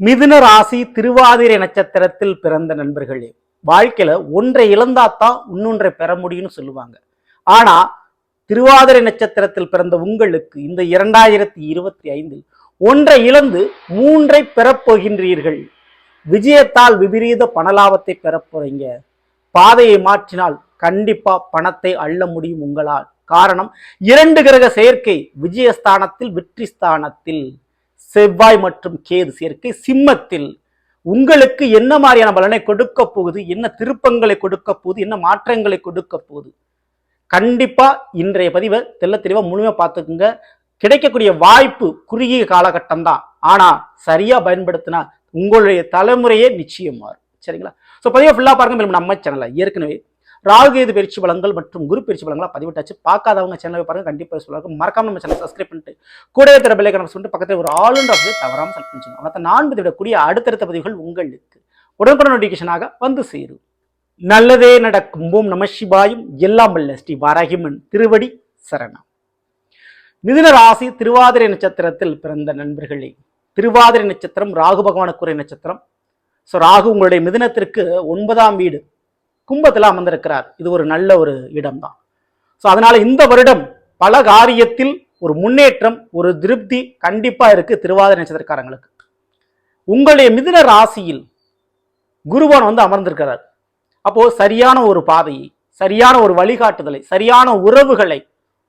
மிதுன ராசி திருவாதிரை நட்சத்திரத்தில் பிறந்த நண்பர்களே வாழ்க்கையில ஒன்றை இழந்தாத்தான் இன்னொன்றை பெற முடியும்னு சொல்லுவாங்க. ஆனால் திருவாதிரை நட்சத்திரத்தில் பிறந்த உங்களுக்கு இந்த இரண்டாயிரத்தி இருபத்தி ஐந்தில் ஒன்றை இழந்து மூன்றை பெறப்போகின்றீர்கள் விஜயத்தால் விபரீத பணலாபத்தை பெறப்போறீங்க பாதையை மாற்றினால் கண்டிப்பா பணத்தை அள்ள முடியும் உங்களால். காரணம் இரண்டு கிரக செயற்கை விஜயஸ்தானத்தில் வெற்றி ஸ்தானத்தில் செவ்வாய் மற்றும் கேது சேர்க்கை சிம்மத்தில் உங்களுக்கு என்ன மாதிரியான பலனை கொடுக்க போகுது? என்ன திருப்பங்களை கொடுக்க போகுது? என்ன மாற்றங்களை கொடுக்க போகுது? கண்டிப்பா இன்றைய பதிவை தெல்ல தெளிவா முழுமையா பார்த்துக்குங்க. கிடைக்கக்கூடிய வாய்ப்பு குறுகிய காலகட்டம் தான். ஆனா சரியா பயன்படுத்தினா உங்களுடைய தலைமுறையே நிச்சயம் மாறும். சரிங்களா? ஸோ பதிவை ஃபுல்லாக பாருங்க. மேலும் நம்ம சேனலில் ஏற்கனவே ராகுகேது பயிற்சி பலன்கள் மற்றும் குரு பயிற்சி பலங்களாக பதிவிட்டாச்சு. பார்க்காதவங்க சேனலை பாருங்க. கண்டிப்பாக சொல்லுவாங்க மறக்காம நம்ம சேனல் சப்ஸ்கிரைப் பண்ணிட்டு கூடவே தர பிள்ளை கணக்கு சொல்லிட்டு பக்கத்தில் ஒரு ஆளுன்ற ஆஃப் தவறாமல் செலக்ட் பண்ணிச்சுங்க மற்ற நான் பதிவிடக்கூடிய அடுத்தடுத்த பதிவுகள் உங்களுக்கு உடனுக்குடன் நோட்டிஃபிகேஷனாக வந்து சேரும். நல்லதே நடக்கும். ஓம் நம சிவாயும். எல்லாம் வல்ல ஸ்ரீ வாராகிமன் திருவடி சரணம். மிதுன ராசி திருவாதிரை நட்சத்திரத்தில் பிறந்த நண்பர்களே திருவாதிரை நட்சத்திரம் ராகு பகவானுக்குரிய நட்சத்திரம். ஸோ ராகு உங்களுடைய மிதுனத்திற்கு ஒன்பதாம் வீடு. கும்பத்தில் அமர்ந்திருக்கிறார். இது ஒரு நல்ல ஒரு இடம்தான். ஸோ அதனால இந்த வருடம் பல காரியத்தில் ஒரு முன்னேற்றம் ஒரு திருப்தி கண்டிப்பாக இருக்குது திருவாதிரை நட்சத்திரக்காரங்களுக்கு. உங்களுடைய மிதுன ராசியில் குருவான் வந்து அமர்ந்திருக்கிறார். அப்போது சரியான ஒரு பாதையை சரியான ஒரு வழிகாட்டுதலை சரியான உறவுகளை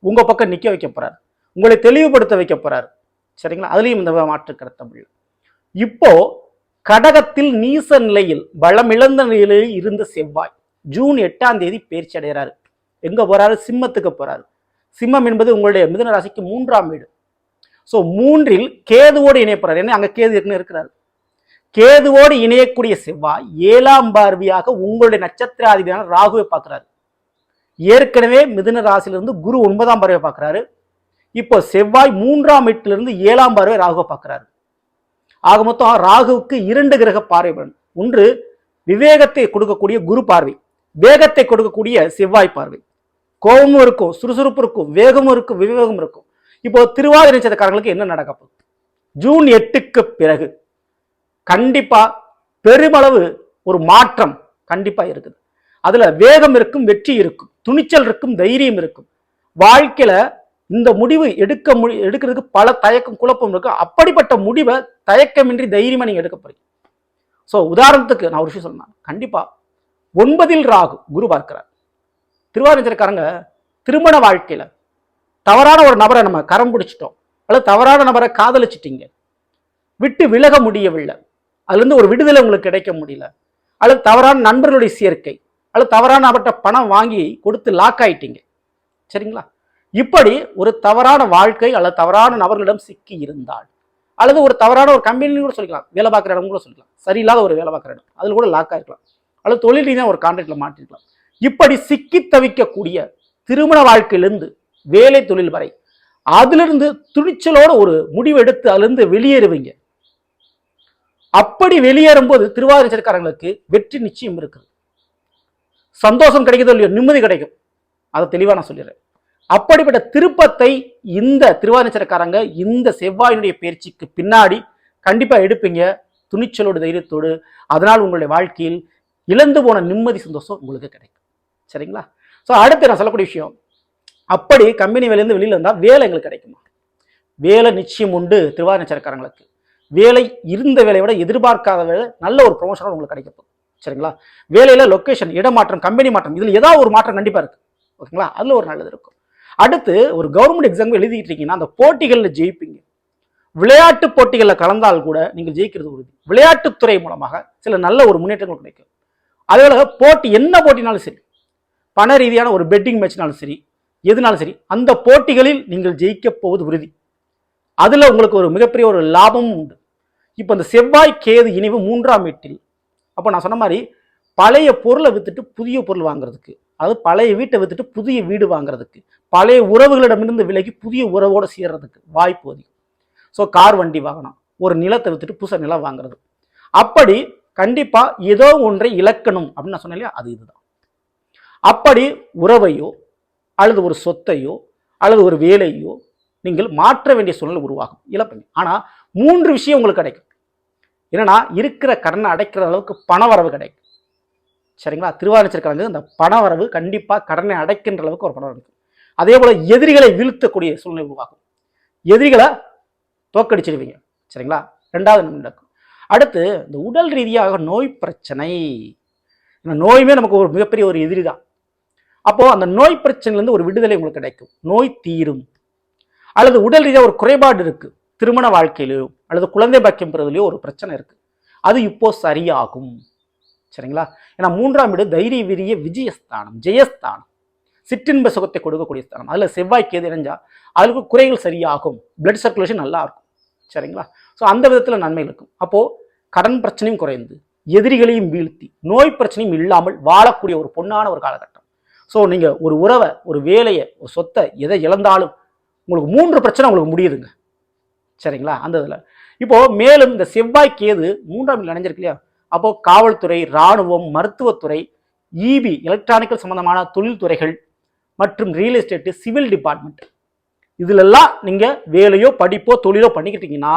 உங்கள் பக்கம் நிற்க வைக்க போகிறார் உங்களை தெளிவுபடுத்த வைக்க போகிறார் சரிங்களா? அதுலேயும் இந்த மாற்று கருத்தமிழ் இப்போ கடகத்தில் நீச நிலையில் பலமிழந்த நிலையில் இருந்த செவ்வாய். ஜூன் எட்டாம் தேதி பயிற்சி அடைகிறாரு. எங்கே போகிறாரு சிம்மத்துக்கு போகிறாரு சிம்மம் என்பது உங்களுடைய மிதுன ராசிக்கு மூன்றாம் வீடு. ஸோ மூன்றில் கேதுவோடு இணைய போறாரு ஏன்னா கேது இருக்குன்னு இருக்கிறார். கேதுவோடு இணையக்கூடிய செவ்வாய் ஏழாம் பார்வையாக உங்களுடைய நட்சத்திராதிபதியான ராகுவை பார்க்குறாரு. ஏற்கனவே மிதுன ராசியிலிருந்து குரு ஒன்பதாம் பார்வையை பார்க்குறாரு. இப்போ செவ்வாய் மூன்றாம் வீட்டிலிருந்து ஏழாம் பார்வை ராகுவை பார்க்குறாரு. ஆக மொத்தம் ராகுவுக்கு இரண்டு கிரக பார்வை ஒன்று விவேகத்தை கொடுக்கக்கூடிய குரு பார்வை. வேகத்தை கொடுக்கக்கூடிய செவ்வாய் பார்வை. கோபமும் இருக்கும் சுறுசுறுப்பு இருக்கும் வேகமும் இருக்கும் விவேகமும் இருக்கும். இப்போ திருவாதிரை நட்சத்திரக்காரங்களுக்கு என்ன நடக்க ஜூன் எட்டுக்கு பிறகு கண்டிப்பா பெருமளவு ஒரு மாற்றம் கண்டிப்பா இருக்குது. அதுல வேகம் இருக்கும் வெற்றி இருக்கும் துணிச்சல் இருக்கும் தைரியம் இருக்கும். வாழ்க்கையில இந்த முடிவு எடுக்க முடி எடுக்கிறதுக்கு பல தயக்கம் குழப்பம் இருக்கும். அப்படிப்பட்ட முடிவை தயக்கமின்றி தைரியமா நீங்க எடுக்க போறீங்க. ஸோ உதாரணத்துக்கு நான் ஒரு விஷயம் சொன்னேன் கண்டிப்பா ஒன்பதில் ராகு குரு பார்க்கிறார். திருவாரூர்காரங்க திருமண வாழ்க்கையில தவறான ஒரு நபரை நம்ம கரம் பிடிச்சிட்டோம். அல்லது தவறான நபரை காதலிச்சிட்டீங்க. விட்டு விலக முடியவில்லை. அதுலேருந்து ஒரு விடுதலை உங்களுக்கு கிடைக்க முடியல. அல்லது தவறான நண்பர்களுடைய சேர்க்கை அல்லது தவறான அவர்கிட்ட பணம் வாங்கி கொடுத்து லாக் ஆயிட்டீங்க. சரிங்களா? இப்படி ஒரு தவறான வாழ்க்கை அல்லது தவறான நபர்களிடம் சிக்கி இருந்தால் அல்லது ஒரு தவறான ஒரு கம்பெனின்னு கூட சொல்லிக்கலாம். வேலை பார்க்குற இடம் கூட சொல்லிக்கலாம். சரியில்லாத ஒரு வேலை பார்க்குற இடம். அதில் கூட லாக் ஆகிருக்கலாம் அல்லது தொழில் ரீதியாக ஒரு கான்ட்ராக்டில் மாற்றிருக்கலாம். இப்படி சிக்கி தவிக்கக்கூடிய திருமண வாழ்க்கையிலிருந்து வேலை தொழில் வரை அதிலிருந்து துணிச்சலோட ஒரு முடிவு எடுத்து அதிலிருந்து வெளியேறுவீங்க. அப்படி வெளியேறும்போது திருவாரூர்காரங்களுக்கு வெற்றி நிச்சயம் இருக்குது. சந்தோஷம் கிடைக்குதோ இல்லையோ நிம்மதி கிடைக்கும். அதை தெளிவாக நான் சொல்லிடுறேன். அப்படிப்பட்ட திருப்பத்தை இந்த திருவாரூர்காரங்க இந்த செவ்வாயினுடைய பயிற்சிக்கு பின்னாடி கண்டிப்பா எடுப்பீங்க. துணிச்சலோடு தைரியத்தோடு. அதனால் உங்களுடைய வாழ்க்கையில் இழந்து போன நிம்மதி சந்தோஷம் உங்களுக்கு கிடைக்கும். சரிங்களா? ஸோ அடுத்து நான் சொல்லக்கூடிய விஷயம் அப்படி கம்பெனி வேலையிலேருந்து வெளியில் வந்தால் வேலை எங்களுக்கு கிடைக்குமா? வேலை நிச்சயம் உண்டு திருவாரூர்காரங்களுக்கு வேலை இருந்த வேலையை விட எதிர்பார்க்காத வேலை நல்ல ஒரு ப்ரொமோஷனாக உங்களுக்கு கிடைக்கும் சரிங்களா? வேலையில் லொக்கேஷன் இடமாற்றம் கம்பெனி மாற்றம் இதில் ஏதாவது ஒரு மாற்றம் கண்டிப்பாக இருக்குது ஓகேங்களா? அதில் ஒரு நல்லது இருக்கும். அடுத்து ஒரு கவர்மெண்ட் எக்ஸாம் எழுதிட்டு இருக்கீங்கன்னா அந்த போட்டிகளில் ஜெயிப்பீங்க. விளையாட்டு போட்டிகளில் கலந்தால் கூட நீங்கள் ஜெயிக்கிறது உறுதி. விளையாட்டுத்துறை மூலமாக சில நல்ல ஒரு முன்னேற்றங்கள் கிடைக்கும். அதே போட்டி என்ன போட்டினாலும் சரி பண ரீதியான ஒரு பெட்டிங் மேட்ச்னாலும் சரி எதுனாலும் சரி அந்த போட்டிகளில் நீங்கள் ஜெயிக்கப் போவது உறுதி. அதில் உங்களுக்கு ஒரு மிகப்பெரிய ஒரு லாபமும் உண்டு. இப்போ இந்த செவ்வாய் கேது இணைவு மூன்றாம் வீட்டில் அப்போ நான் சொன்ன மாதிரி பழைய பொருளை விற்றுட்டு புதிய பொருள் வாங்குறதுக்கு அதாவது பழைய வீட்டை விற்றுட்டு புதிய வீடு வாங்குறதுக்கு பழைய உறவுகளிடமிருந்து விலகி புதிய உறவோடு சேர்றதுக்கு வாய்ப்பு அதிகம். ஸோ கார் வண்டி வாங்கணும் ஒரு நிலத்தை வித்துட்டு புதுசாக நிலம் வாங்குறது. அப்படி கண்டிப்பாக ஏதோ ஒன்றை இழக்கணும் அப்படின்னு நான் சொன்னேன் இல்லையா? அது இதுதான். அப்படி உறவையோ அல்லது ஒரு சொத்தையோ அல்லது ஒரு வேலையோ நீங்கள் மாற்ற வேண்டிய சூழ்நிலை உருவாகும் இழப்பீங்க ஆனால் மூன்று விஷயம் உங்களுக்கு கிடைக்கும். என்னன்னா இருக்கிற கடனை அடைக்கிற அளவுக்கு பணவரவு கிடைக்கும். சரிங்களா? திருவாரூர் அந்த பண வரவு கண்டிப்பாக கடனை அடைக்கின்ற அளவுக்கு ஒரு பணம் இருக்கும். அதே போல் எதிரிகளை வீழ்த்தக்கூடிய சூழ்நிலை உருவாகும். எதிரிகளை தோக்கடிச்சிடுவீங்க சரிங்களா? ரெண்டாவது நடக்கும் அடுத்து இந்த உடல் ரீதியாக நோய் பிரச்சனை. இந்த நோயுமே நமக்கு ஒரு மிகப்பெரிய ஒரு எதிரி தான். அப்போது அந்த நோய் பிரச்சனையிலேருந்து ஒரு விடுதலை உங்களுக்கு கிடைக்கும். நோய் தீரும். அல்லது உடல் ரீதியாக ஒரு குறைபாடு இருக்குது திருமண வாழ்க்கையிலையோ அல்லது குழந்தை பாக்கியம் பெறுவதிலையோ ஒரு பிரச்சனை இருக்குது அது இப்போ சரியாகும். சரிங்களா? ஏன்னா மூன்றாம் வீடு தைரிய விரிய விஜயஸ்தானம் ஜெயஸ்தானம். சிற்றின்ப சுகத்தை கொடுக்கக்கூடிய ஸ்தானம். அதில் செவ்வாய்க்கு எது இணைஞ்சா அதுக்கு குறைகள் சரியாகும். பிளட் சர்க்குலேஷன் நல்லா இருக்கும். சரிங்களா? ஸோ அந்த விதத்தில் நன்மை இருக்கும். அப்போது கடன் பிரச்சனையும் குறைந்து எதிரிகளையும் வீழ்த்தி நோய் பிரச்சனையும் இல்லாமல் வாழக்கூடிய ஒரு பொன்னான ஒரு காலகட்டம். ஸோ நீங்கள் ஒரு உறவை ஒரு வேலையை ஒரு சொத்தை எதை இழந்தாலும் உங்களுக்கு மூன்று பிரச்சனை உங்களுக்கு முடியுதுங்க. சரிங்களா? அந்த இதில். இப்போது மேலும் இந்த செவ்வாய் கேது மூன்றாம் நினைஞ்சிருக்கு இல்லையா? அப்போது காவல்துறை இராணுவம் மருத்துவத்துறை இபி எலக்ட்ரானிக்கல் சம்பந்தமான தொழில்துறைகள் மற்றும் ரியல் எஸ்டேட்டு சிவில் டிபார்ட்மெண்ட் இதிலெல்லாம் நீங்கள் வேலையோ படிப்போ தொழிலோ பண்ணிக்கிட்டீங்கன்னா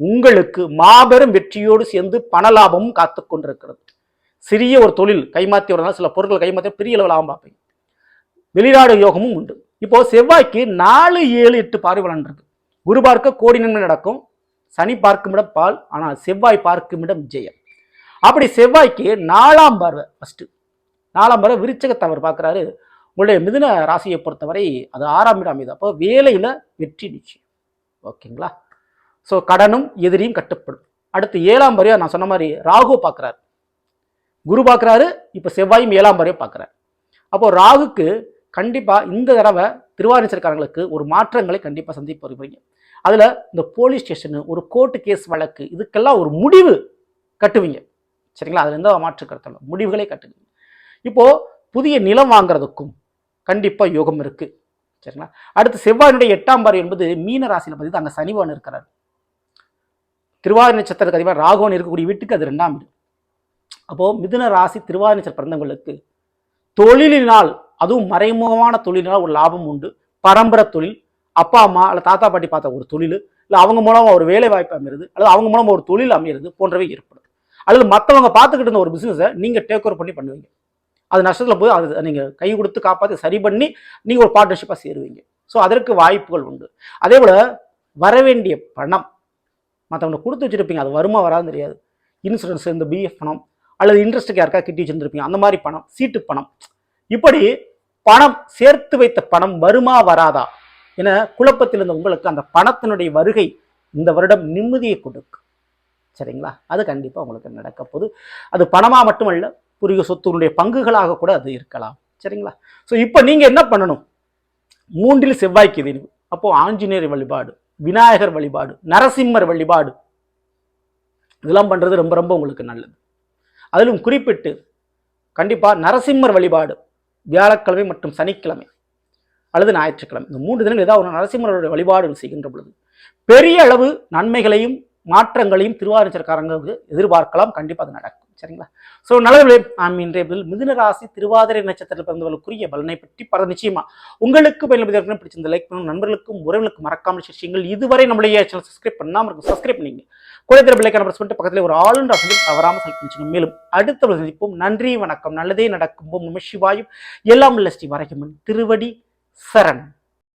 உங்களுக்கு மாபெரும் வெற்றியோடு சேர்ந்து பண லாபமும் காத்து கொண்டிருக்கிறது. சிறிய ஒரு தொழில் கைமாத்தி வரனால சில பொருட்கள் கைமாத்தி பெரிய அளவில் லாபம் பார்ப்பீங்க. வெளிநாடு யோகமும் உண்டு. இப்போ செவ்வாய்க்கு நாலு ஏழு எட்டு பார்வை இருக்கு. குரு பார்க்க கோடி நன்மை நடக்கும். சனி பார்க்குமிடம் பால் ஆனால் செவ்வாய் பார்க்குமிடம் ஜெயம். அப்படி செவ்வாய்க்கு நாலாம் பார்வை ஃபஸ்ட்டு நாலாம் பார்வை விருச்சகத்தவர் பார்க்குறாரு. உங்களுடைய மிதுன ராசியை பொறுத்தவரை அது ஆறாம் இடம் இது. அப்போ வேலையில் வெற்றி நிச்சயம். ஓகேங்களா? ஸோ கடனும் எதிரியும் கட்டுப்படும். அடுத்து ஏழாம் வரையும் நான் சொன்ன மாதிரி ராகு பார்க்குறாரு. குரு பார்க்குறாரு இப்போ செவ்வாயும் ஏழாம் வரையும் பார்க்குறாரு. அப்போது ராகுக்கு கண்டிப்பாக இந்த தடவை திருவாரூர்காரங்களுக்கு ஒரு மாற்றங்களை கண்டிப்பாக சந்திப்பு வருவீங்க அதில் இந்த போலீஸ் ஸ்டேஷனு ஒரு கோர்ட்டு கேஸ் வழக்கு இதுக்கெல்லாம் ஒரு முடிவு கட்டுவீங்க. சரிங்களா? அதில் எந்த மாற்று கருத்தில் முடிவுகளே கட்டுவீங்க. இப்போது புதிய நிலம் வாங்குறதுக்கும் கண்டிப்பாக யோகம் இருக்குது சரிங்களா? அடுத்து செவ்வாயினுடைய எட்டாம் பாறை என்பது மீன ராசியில் பதிவு. அங்கே சனிவான் இருக்கிறார். திருவாதிரை நட்சத்திரத்துக்கு அதிகமாக ராகவன் இருக்கக்கூடிய வீட்டுக்கு அது ரெண்டாம் வீடு. அப்போது மிதுன ராசி திருவாதிரை நட்சத்திர பிறந்தவங்களுக்கு தொழிலினால் அதுவும் மறைமுகமான தொழிலினால் ஒரு லாபம் உண்டு. பரம்பரை தொழில். அப்பா அம்மா அல்ல தாத்தா பாட்டி பார்த்த ஒரு தொழில் இல்லை அவங்க மூலமாக ஒரு வேலை வாய்ப்பு அமையிறது அல்லது அவங்க மூலமாக ஒரு தொழில் அமையிறது போன்றவை ஏற்படும். அல்லது மற்றவங்க பார்த்துக்கிட்டு இருந்த ஒரு பிஸ்னஸை நீங்கள் டேக் ஓவர் பண்ணி பண்ணுவீங்க. அது நஷ்டத்தில் போய் அது நீங்கள் கை கொடுத்து காப்பாற்றி சரி பண்ணி நீங்கள் ஒரு பார்ட்னர்ஷிப்பாக சேருவீங்க. ஸோ அதற்கு வாய்ப்புகள் உண்டு. அதே போல வரவேண்டிய பணம். மற்றவங்க கொடுத்து வச்சிருப்பீங்க. அது வருமா வராதுன்னு தெரியாது. இன்சூரன்ஸ் இந்த பிஎஃப் பணம் அல்லது இன்ட்ரெஸ்ட்டுக்கு யாருக்கா கிட்டி வச்சுருந்துருப்பீங்க. அந்த மாதிரி பணம் சீட்டு பணம். இப்படி பணம் சேர்த்து வைத்த பணம் வருமா வராதா? என குழப்பத்தில் இருந்த உங்களுக்கு அந்த பணத்தினுடைய வருகை இந்த வருடம் நிம்மதியை கொடுக்கும். சரிங்களா? அது கண்டிப்பாக உங்களுக்கு நடக்க போகுது. அது பணமாக மட்டுமல்ல பூர்வீக சொத்துனுடைய பங்குகளாக கூட அது இருக்கலாம். சரிங்களா? ஸோ இப்போ நீங்கள் என்ன பண்ணணும்? மூன்றில் செவ்வாய்க்கு எதிரி அப்போது ஆஞ்சநேயர் வழிபாடு விநாயகர் வழிபாடு நரசிம்மர் வழிபாடு. இதெல்லாம் பண்ணுறது ரொம்ப ரொம்ப உங்களுக்கு நல்லது. அதிலும் குறிப்பிட்டு கண்டிப்பாக நரசிம்மர் வழிபாடு வியாழக்கிழமை மற்றும் சனிக்கிழமை அல்லது ஞாயிற்றுக்கிழமை. இந்த மூன்று தினங்கள் ஏதாவது ஒரு நரசிம்மருடைய வழிபாடுகள் செய்கின்ற பொழுது பெரிய அளவு நன்மைகளையும் மாற்றங்களையும் திருவாரூர்காரங்களுக்கு எதிர்பார்க்கலாம். கண்டிப்பாக அது நடக்கும். சரிங்களா? ஸோ நல்லவர்களே நாம் இன்றைய முதல் மிதுன ராசி திருவாதிரை நட்சத்திரத்தில் பிறந்தவர்களுக்குரிய பலனை பற்றி பல நிச்சயமா உங்களுக்கு பயன்படுத்தி பிடிச்சிருந்த லைக் பண்ணும் நண்பர்களுக்கும் உறவுகளுக்கும் மறக்காமல் விஷயங்கள் இதுவரை நம்மளுடைய சேனல் சப்ஸ்கிரைப் பண்ணாமல் இருக்கும் சப்ஸ்கிரைப் பண்ணிங்க. குறைந்த பிள்ளைக்கான பிரஸ் பண்ணிட்டு பக்கத்தில் ஒரு ஆளுநர் சொல்லி தவறாமல் செலக்ட் மேலும் அடுத்த சந்திப்போம். நன்றி வணக்கம். நல்லதே நடக்கும். போம் நம சிவாயும். எல்லாம் இல்ல ஸ்ரீ வரைக்கும் திருவடி சரண்